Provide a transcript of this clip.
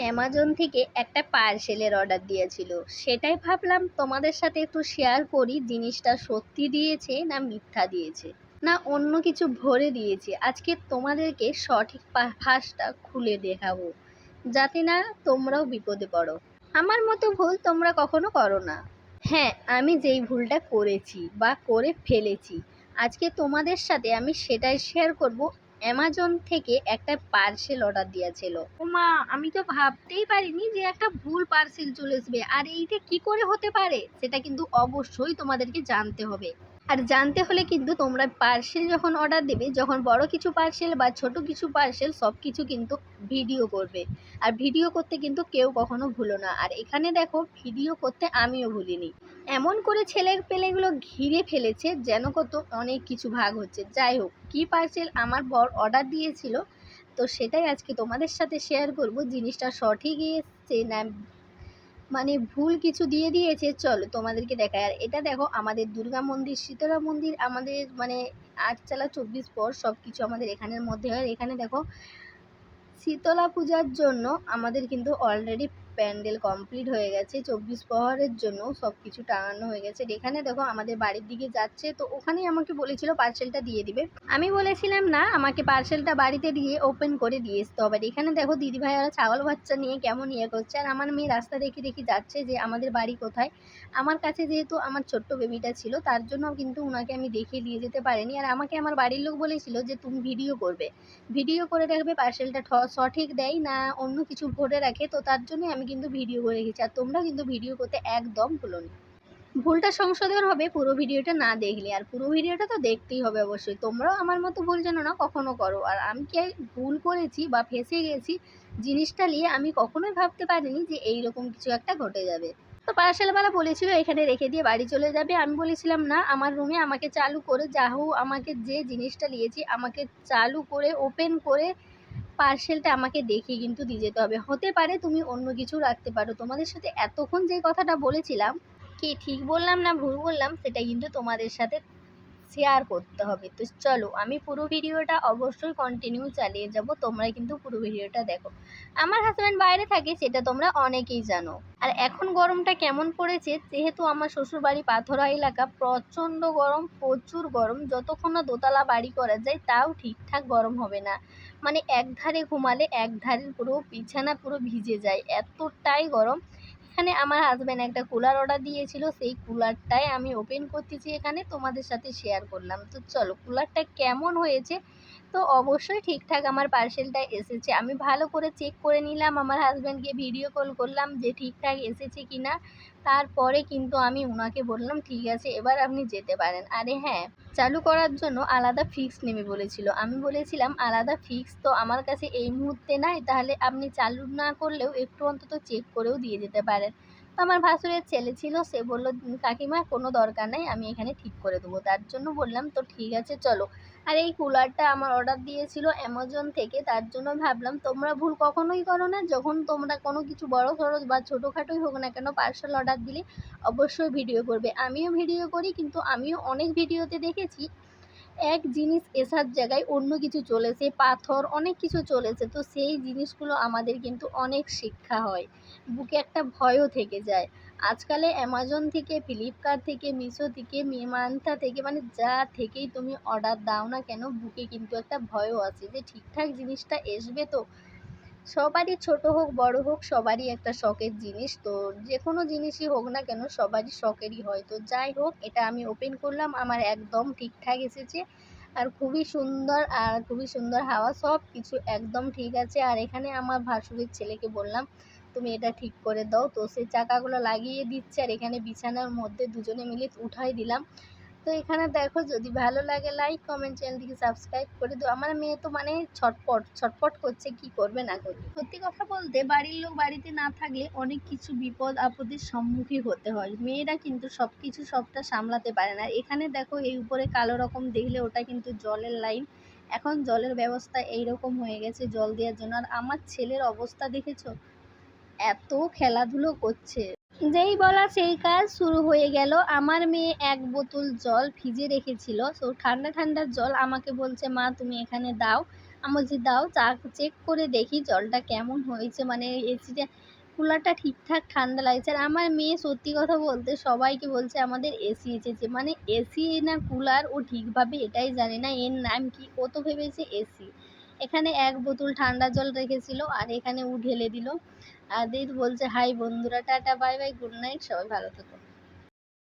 Amazon থেকে একটা পার্সেলের order দিয়েছিল। সেটাই ভাবলাম তোমাদের সাথে একটু শেয়ার করি, জিনিসটা সত্যি দিয়েছে না মিথ্যা দিয়েছে? না অন্য কিছু ভরে দিয়েছে? আজকে তোমাদেরকে সঠিক ফাঁসটা খুলে দেখাবো। যাতে না তোমরাও বিপদে পড়ো। আমার মতো ভুল তোমরা কখনো করো না। হ্যাঁ আমি যেই ভুলটা করেছি বা করে ফেলেছি, আজকে তোমাদের সাথে আমি সেটাই শেয়ার করব। অ্যামাজন থেকে একটা পার্সেল অর্ডার দিয়েছিল। মা, আমি তো ভাবতেই পারিনি যে একটা ভুল পার্সেল চলে আসবে। আর এইটা কি করে হতে পারে? সেটা কিন্তু অবশ্যই তোমাদেরকে জানতে হবে। আর জানতে হলে কিন্তু তোমরা পার্সেল যখন অর্ডার দেবে, যখন বড় কিছু পার্সেল বা ছোট কিছু পার্সেল সব কিছু কিন্তু ভিডিও করবে। আর ভিডিও করতে কিন্তু কেউ কখনো ভুলো না। আর এখানে দেখো ভিডিও করতে আমিও ভুলিনি। এমন করে ছেলে পেলেগুলো ঘিরে ফেলেছে, যেন কত অনেক কিছু ভাগ হচ্ছে। যাই হোক, কী পার্সেল আমার বর অর্ডার দিয়েছিল, তো সেটাই আজকে তোমাদের সাথে শেয়ার করব। জিনিসটা সঠিকই এসছে না মানে ভুল কিছু দিয়ে দিয়েছে, চলো তোমাদেরকে দেখায় আর এটা দেখো, আমাদের দুর্গা মন্দির শীতলা মন্দির, আমাদের মানে আটচালা চব্বিশ পর সব কিছু আমাদের এখানের মধ্যে হয়। এখানে দেখো, শীতলা পূজার জন্য আমাদের কিন্তু অলরেডি প্যান্ডেল কমপ্লিট হয়ে গেছে, চব্বিশ প্রহরের জন্য সব কিছু টাঙানো হয়ে গেছে। এখানে দেখো আমাদের বাড়ির দিকে যাচ্ছে, তো ওখানেই আমাকে বলেছিল পার্সেলটা দিয়ে দিবে। আমি বলেছিলাম, না, আমাকে পার্সেলটা বাড়িতে দিয়ে ওপেন করে দিয়ে আসতে হবে। এখানে দেখো দিদিভাইরা ছাগল বাচ্চা নিয়ে কেমন ইয়ে করছে। আর আমার মেয়ে রাস্তা দেখে দেখে যাচ্ছে যে, আমাদের বাড়ি কোথায়? আমার কাছে যেহেতু আমার ছোট্ট বেবিটা ছিল, তার জন্য কিন্তু ওনাকে আমি দেখে দিয়ে যেতে পারিনি। আর আমাকে আমার বাড়ির লোক বলেছিল যে, তুমি ভিডিও করবে। ভিডিও করে রাখবে পার্সেলটা সঠিক দেয় না অন্য কিছু ভরে রাখে, তো তার জন্যই আমি কিন্তু ভিডিও করে রেখেছি, আর তোমরা কিন্তু ভিডিও করতে একদম ভুলোনি ভুলটা সংশোধন হবে, পুরো ভিডিওটা না দেখলে, আর পুরো ভিডিওটা তো দেখতেই হবে অবশ্যই। তোমরাও আমার মতো ভুল যেন না কখনো করো, আর আমি কি ভুল করেছি বা ফেঁসে গেছি, জিনিসটা নিয়ে আমি কখনোই ভাবতে পারিনি যে এই রকম কিছু একটা ঘটে যাবে। তো পার্সেলওয়ালা বলেছিল, এখানে রেখে দিয়ে বাড়ি চলে যাবে। আমি বলেছিলাম, না, আমার রুমে আমাকে চালু করে যা হোক, আমাকে যে জিনিসটা নিয়েছি, আমাকে চালু করে ওপেন করে পার্সেলটা আমাকে দেখে কিন্তু দিয়ে যেতে হবে। হতে পারে তুমি অন্য কিছু রাখতে পারো। তোমাদের সাথে এতক্ষণ যে কথাটা বলেছিলাম, কি ঠিক বললাম না ভুল বললাম সেটা কিন্তু তোমাদের সাথে শেয়ার করতে হবে। তো চলো, আমি পুরো ভিডিওটা অবশ্যই কন্টিনিউ চালিয়ে যাব তোমরা কিন্তু পুরো ভিডিওটা দেখো। আমার হাজব্যান্ড বাইরে থাকে, সেটা তোমরা অনেকেই জানো। আর এখন গরমটা কেমন পড়েছে, যেহেতু আমার শ্বশুরবাড়ি পাথরা এলাকা, প্রচণ্ড গরম, প্রচুর গরম, যতক্ষণ না দোতলা বাড়ি করা যায়, তাও ঠিকঠাক গরম হবে না। মানে এক ধারে ঘুমালে এক ধারে পুরো বিছানা পুরো ভিজে যায়, এতটাই গরম। এখানে আমার হাজব্যান্ড একটা কুলার অর্ডার দিয়েছিল, সেই কুলারটাই আমি ওপেন করতেছি এখানে, তোমাদের সাথে শেয়ার করলাম। তো চলো কুলারটা কেমন হয়েছে? তো অবশ্যই ঠিকঠাক আমার পার্সেলটা এসেছে। আমি ভালো করে চেক করে নিলাম, আমার হাজব্যান্ডকে ভিডিও কল করলাম যে ঠিকঠাক এসেছে কি না তারপরে কিন্তু আমি ওনাকে বললাম, ঠিক আছে, এবার আপনি যেতে পারেন। আরে হ্যাঁ চালু করার জন্য আলাদা ফিক্স নেবে বলেছিল। আমি বলেছিলাম, আলাদা ফিক্স তো আমার কাছে এই মুহূর্তে নাই, তাহলে আপনি চালু না করলেও একটু অন্তত চেক করেও দিয়ে যেতে পারেন। তো আমার ভাসুরের ছেলে ছিল, সে বলল কাকিমা, কোনো দরকার নাই, আমি এখানে ঠিক করে দেবো। তার জন্য বললাম, তো ঠিক আছে, চলো। আর এই কুলারটা আমার অর্ডার দিয়েছিল অ্যামাজন থেকে, তার জন্য ভাবলাম, তোমরা ভুল কখনোই করো না, যখন তোমরা কোনো কিছু বড় খরচ বা ছোটোখাটোই হোক না কেন পার্সেল অর্ডার দিলে, অবশ্যই ভিডিও করবে। আমিও ভিডিও করি, কিন্তু আমিও অনেক ভিডিওতে দেখেছি এক জিনিস এসার জায়গায় অন্য কিছু চলেছে, পাথর, অনেক কিছু চলেছে, তো সেই জিনিসগুলো আমাদের কিন্তু অনেক শিক্ষা হয়। বুকে একটা ভয়ও থেকে যায়। আজকালে অ্যামাজন থেকে ফ্লিপকার্ট থেকে মিশো থেকে মিমান্থা থেকে মানে যা থেকেই তুমি অর্ডার দাও না কেন, বুকে কিন্তু একটা ভয়ও আছে যে ঠিকঠাক জিনিসটা আসবে তো। সবারই ছোট হোক, বড় হোক, সবারই একটা শখের জিনিস। তো যে কোনো জিনিসই হোক না কেন, সবারই শখেরই হয়। তো যাই হোক, এটা আমি ওপেন করলাম। আমার একদম ঠিকঠাক এসেছে। আর খুবই সুন্দর, আর খুবই সুন্দর হাওয়া সব কিছু একদম ঠিক আছে। আর এখানে আমার ভাসুরের ছেলেকে বললাম, তুমি এটা ঠিক করে দাও। তো সেই চাকাগুলো লাগিয়ে দিচ্ছে, আর এখানে বিছানার মধ্যে দুজনে মিলে উঠাই দিলাম। তো এখানে দেখো, যদি ভালো লাগে লাইক কমেন্ট চ্যানেলটিকে সাবস্ক্রাইব করে দিও। আমার মেয়ে তো মানে ছটপট ছটপট করছে কি করবে না করবে। সত্যি কথা বলতে বাড়ির লোক বাড়িতে না থাকলে অনেক কিছু বিপদ, আপদের সম্মুখীন হতে হয়। মেয়েরা কিন্তু সব কিছু সবটা সামলাতে পারে না। এখানে দেখো, এই উপরে কালো রকম দেখলে ওটা কিন্তু জলের লাইন এখন জলের ব্যবস্থা এই রকম হয়ে গেছে জল দেওয়ার জন্য। আর আমার ছেলের অবস্থা দেখেছ? এত খেলাধুলো করছে। যেই বলা সেই কাজ শুরু হয়ে গেল। আমার মেয়ে এক বোতল জল ভিজে রেখেছিল। তো ঠান্ডা ঠান্ডা জল আমাকে বলছে, মা, তুমি এখানে দাও। আমি বলছি, দাও, চা চেক করে দেখি জলটা কেমন হয়েছে। মানে এসিটা কুলারটা ঠিকঠাক ঠান্ডা লাগছে। আর আমার মেয়ে সত্যি কথা বলতে সবাইকে বলছে, আমাদের এসি এসেছে। মানে এসি না কুলার, ও ঠিকভাবে এটাই জানে না। এর নাম কি? ও তো ভেবেছে এসি। এখানে এক বোতল ঠান্ডা জল রেখেছিল আর এখানে ও ঢেলে দিল। আর দিদি বলছে, হাই বন্ধুরা, tata, bye bye, good night, সবাই ভালো থেকো।